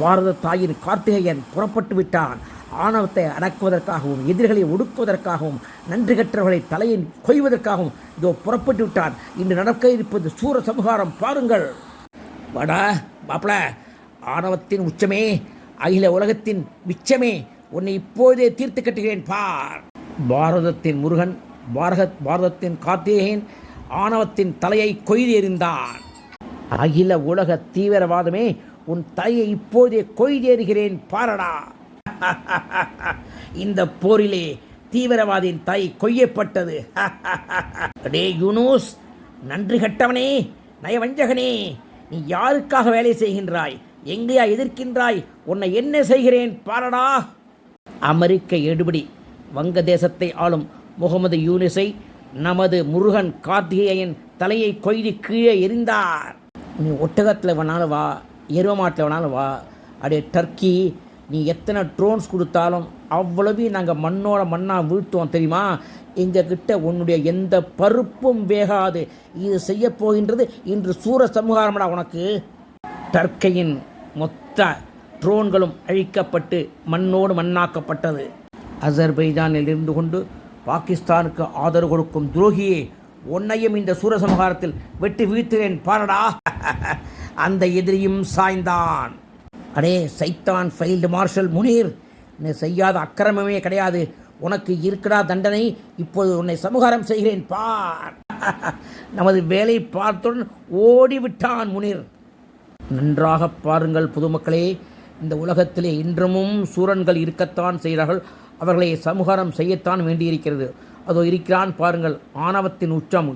பாரத தாயின் கார்த்திகேயன் புறப்பட்டு விட்டான். ஆணவத்தை அடக்குவதற்காகவும் எதிரிகளை ஒடுக்குவதற்காகவும் நன்றி கற்றவர்களை தலையை கொய்வதற்காகவும் இதோ புறப்பட்டு விட்டான். இன்று நடக்க இருப்பது சூர சமுகாரம். பாருங்கள். வாடா மாப்பிள ஆணவத்தின் உச்சமே அகில உலகத்தின் மிச்சமே. உன்னை இப்போதே தீர்த்து கட்டுகிறேன் பார். பாரதத்தின் முருகன் பாரத பாரதத்தின் கார்த்திகேயன் ஆணவத்தின் தலையை கொய்து எறிந்தான். அகில உலக தீவிரவாதமே உன் தலையை இப்போதே கொய்தேறுகிறேன் பாரடா. இந்த போரிலே தீவிரவாதியின் தை கொய்யப்பட்டது. அடே யூனூஸ் நன்றி கட்டவனே நயவஞ்சகனே நீ யாருக்காக வேலை செய்கின்றாய்? எங்கேயா எதிர்க்கின்றாய்? உன்னை என்ன செய்கிறேன் பாரடா. அமெரிக்க எடுபடி வங்கதேசத்தை ஆளும் முகமது யூனிஸை நமது முருகன் கார்த்திகேயன் தலையை கொய்து கீழே எறிந்தார். நீ ஒட்டகத்தில் வேணாலும் வா எருவ மாட்டில் வேணாலும் வா. அடே டர்க்கி நீ எத்தனை ட்ரோன்ஸ் கொடுத்தாலும் அவ்வளவையும் நாங்கள் மண்ணோட மண்ணாக வீழ்த்துவோம் தெரியுமா? எங்ககிட்ட உன்னுடைய எந்த பருப்பும் வேகாது. இது செய்யப்போகின்றது இன்று சூர சமூகாரமடா உனக்கு. டர்க்கையின் மொத்த ட்ரோன்களும் அழிக்கப்பட்டு மண்ணோடு மண்ணாக்கப்பட்டது. அசர்பைஜானில் இருந்து கொண்டு பாகிஸ்தானுக்கு ஆதரவு கொடுக்கும் துரோகியே உன்னையும் இந்த சூரசமகாரத்தில் வெட்டி வீழ்த்துகிறேன் பாரடா. அந்த எதிரியும் சாய்ந்தான். அடே சைத்தான் ஃபைல்டு மார்ஷல் முனீர். நீ செய்யாத அக்கிரமமே கிடையாது. உனக்கு இருக்கிறா தண்டனை இப்போது உன்னை சமகாரம் செய்கிறேன் பார். நமது வேலை பார்த்துடன் ஓடிவிட்டான் முனீர். நன்றாக பாருங்கள் பொதுமக்களே. இந்த உலகத்திலே இன்றமும் சூரன்கள் இருக்கத்தான் செய்கிறார்கள். அவர்களை சமூகாரம் செய்யத்தான் வேண்டியிருக்கிறது. அதோ இருக்கிறான் பாருங்கள் ஆணவத்தின் உச்சம்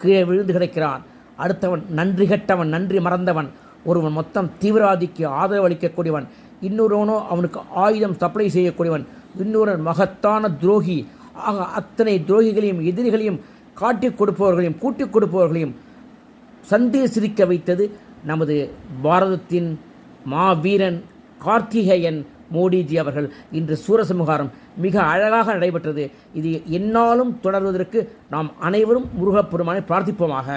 கீழே விழுந்து கிடக்கிறான். அடுத்தவன் நன்றி கெட்டவன் நன்றி மறந்தவன். ஒருவன் மொத்தம் தீவிரவாதிக்கு ஆதரவு அளிக்கக்கூடியவன். இன்னொருவனோ அவனுக்கு ஆயுதம் சப்ளை செய்யக்கூடியவன். இன்னொருவன் மகத்தான துரோகி. ஆக அத்தனை துரோகிகளையும் எதிரிகளையும் காட்டிக் கொடுப்பவர்களையும் கூட்டிக் கொடுப்பவர்களையும் சந்தே சிரிக்க வைத்தது நமது பாரதத்தின் மாவீரன் கார்த்திகேயன் மோடிஜி அவர்கள் இன்று சூரசம்ஹாரம் மிக அழகாக நடைபெற்றது. இது என்னாலும் தொடர்வதற்கு நாம் அனைவரும் முருகப்பெருமானை பிரார்த்திப்போமாக.